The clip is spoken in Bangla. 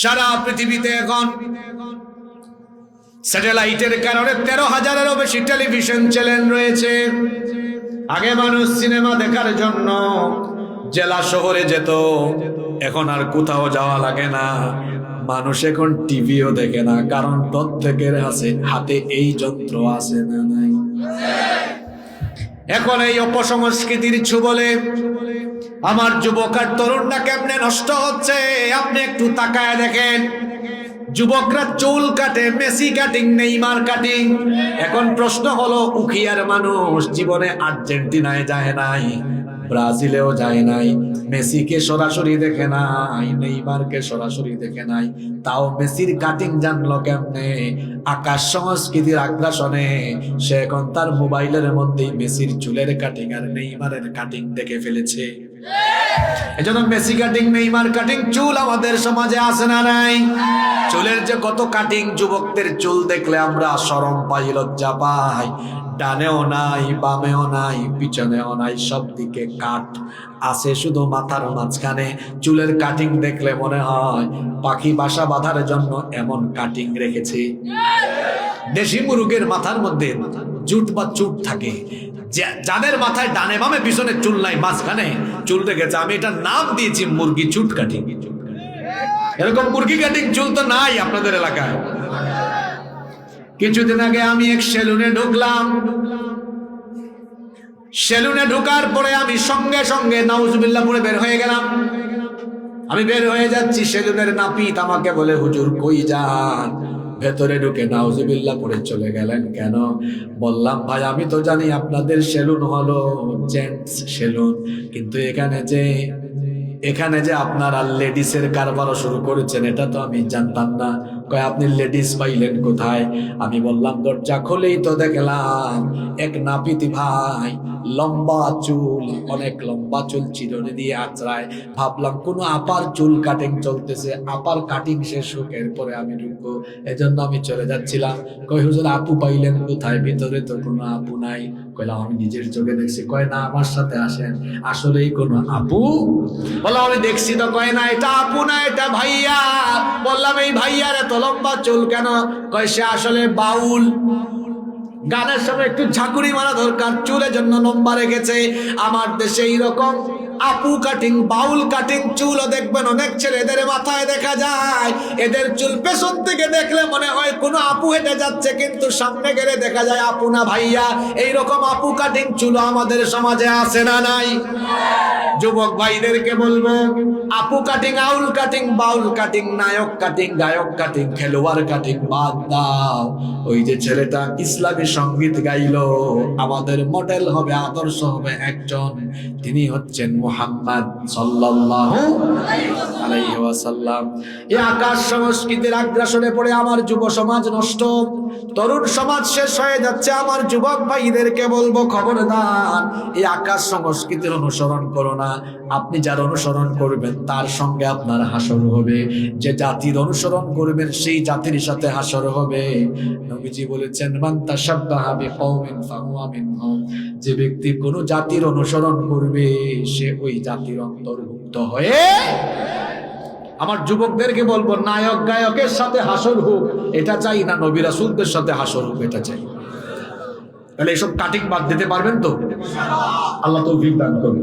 সারা পৃথিবীতে এখন স্যাটেলাইটের কারণে তেরো হাজারেরও বেশি টেলিভিশন চ্যানেল রয়েছে। আগে মানুষ সিনেমা দেখার জন্য জেলা শহরে যেত। এখন আর কোথাও যাওয়া লাগে না। মানুষ এখন টিভিও দেখে না, কারণ প্রত্যেকের আছে হাতে এই যন্ত্র আছে না নাই। এখন এই অপসংস্কৃতির বলে আমার যুবক আর তরুণরা কেমনে নষ্ট হচ্ছে? আপনি একটু তাকায় দেখেন। যুবকরা চুল কাটে, মেসি কাটিং, নেইমার কাটিং। এখন প্রশ্ন হলো, উখিয়ার মানুষ জীবনে আর্জেন্টিনায় যায় নাই, ব্রাজিলেও যায় নাই, মেসিকে সরাসরি দেখে নাই, নেইমারকে সরাসরি দেখে নাই। তাও মেসির কাটিং জানলো কেমনে? আকাশ সংস্কৃতির আগ্রাসনে, সে এখন তার মোবাইলের মধ্যেই মেসির চুলের কাটিং আর নেইমারের কাটিং দেখে ফেলেছে। এজন্য মেসি কাটিং নেইমার কাটিং চুল আমাদের সমাজে আসে না নাই? চুলের যে কত কাটিং যুবকদের চুল দেখলে আমরা শরম পাই, লজ্জা পাই। ডানেও নাই, বামেও নাই, পিছনেও নাই, সব দিকে কাট আছে শুধু মাথার মাঝখানে। চুলের কাটিং দেখলে মনে হয় পাখি বাসা বাঁধার জন্য এমন কাটিং রেখেছে। দেশি মুরুগের মাথার মধ্যে জুট বা চুট থাকে। যাদের মাথায় ডানে বামে, পিছনে চুল নাই, মাঝখানে চুল রেখেছে। আমি এটা নাম দিয়েছি মুরগি চুট কাটিং এরকম মুরগি কাটিং চুল তো নাই আপনাদের এলাকায়। কিছুদিন আগে আমি এক সেলুনে ঢুকলাম। সেলুনে ঢুকার পরে আমি সঙ্গে সঙ্গে নাউজুবিল্লাহ পরে বের হয়ে গেলাম। আমি বের হয়ে যাচ্ছি, সেলুনের নাপিত আমাকে বলে, হুজুর, কই যান? ভেতরে ঢুকে নাউজিবিল্লা পরে চলে গেলেন। কেন? বললাম, ভাই, আমি তো জানি আপনাদের সেলুন হলো জেন্টস সেলুন, কিন্তু এখানে যে এখানে যে আপনারা লেডিসের কারবারও শুরু করেছেন, এটা তো আমি জানতাম না। কয়, আপনি লেডিস পাইলেন কোথায়? আমি বললাম, দরজা খুলেই তো দেখলাম, এক নাপিতি ভাই লম্বা চুল, অনেক লম্বা চুল চিরুনি দিয়ে আচড়ায়। ভাবলাম, কোনো আপার চুল কাটিং চলতেছে, আপার কাটিং শেষ হোক এরপরে আমি ঢুকবো। এজন্য আমি চলে যাচ্ছিলাম। কই হুজুর, আপু পাইলেন কোথায়? ভিতরে তো কোনো আপু নাই। কইলাম, আমি নিজের চোখে দেখছি। কয়, না, আমার সাথে আসেন। আসলেই কোনো আপু? বললাম, আমি দেখছি তো। কয়, না, এটা আপু না, এটা ভাইয়া। বললাম, এই ভাইয়ার এত লম্বা চুল কেন? কয় সে আসলে বাউল। গানের সময় একটু ঝাঁকুনি মারা দরকার, চুলের জন্য লম্বা রেখেছে। আমার দেশে এইরকম আপু কাটিং বাউল কাটিং চুলও দেখবেন অনেক ছেলেদের মাথায় দেখা যায়। এদের চুল পেছন থেকে দেখলে মনে হয় কোনো আপু হেঁটে যাচ্ছে, কিন্তু সামনে গেলে দেখা যায় আপু না ভাইয়া। এইরকম আপু কাটিং চুলও আমাদের সমাজে আছে না নাই? যুবক ভাইদেরকে বলব, আপু কাটিং আউল কাটিং বাউল কাটিং নায়ক কাটিং গায়ক কাটিং খেলোয়াড় কাটিং বাদ দাও। ওই যে ছেলেটা ইসলামী সংগীত গাইলো। আমাদের মডেল হবে, আদর্শ হবে একজন। তিনি হচ্ছেন মুহাম্মদ সাল্লাল্লাহু আলাইহি ওয়াসাল্লাম। এই আকাশ সংস্কৃতির আগ্রাসনে পড়ে আমার যুব সমাজ নষ্ট। তরুণ সমাজ শেষ হয়ে যাচ্ছে, আমার যুবক ভাইদেরকে বলব খবরদার। এই আকাশ সংস্কৃতির অনুসরণ করো না। আপনি যার অনুসরণ করবেন, তার সঙ্গে আপনার হাসর হবে। যে জাতির অনুসরণ করবেন, সেই জাতির সাথে হাসর হবে। নবীজি বলেছেন, মান যে ব্যক্তি কোন জাতির অনুসরণ করবে, সে ওই জাতির অন্তর্ভুক্ত হয়ে আমার যুবকদেরকে বলব, নায়ক গায়কের সাথে হাসর হোক, এটা চাই না, নবী রাসূলদের সাথে হাসর হোক, এটা চাই। তাহলে এসব কাটিং বাদ দিতে পারবেন তো? আল্লাহ তৌফিক দান করুন।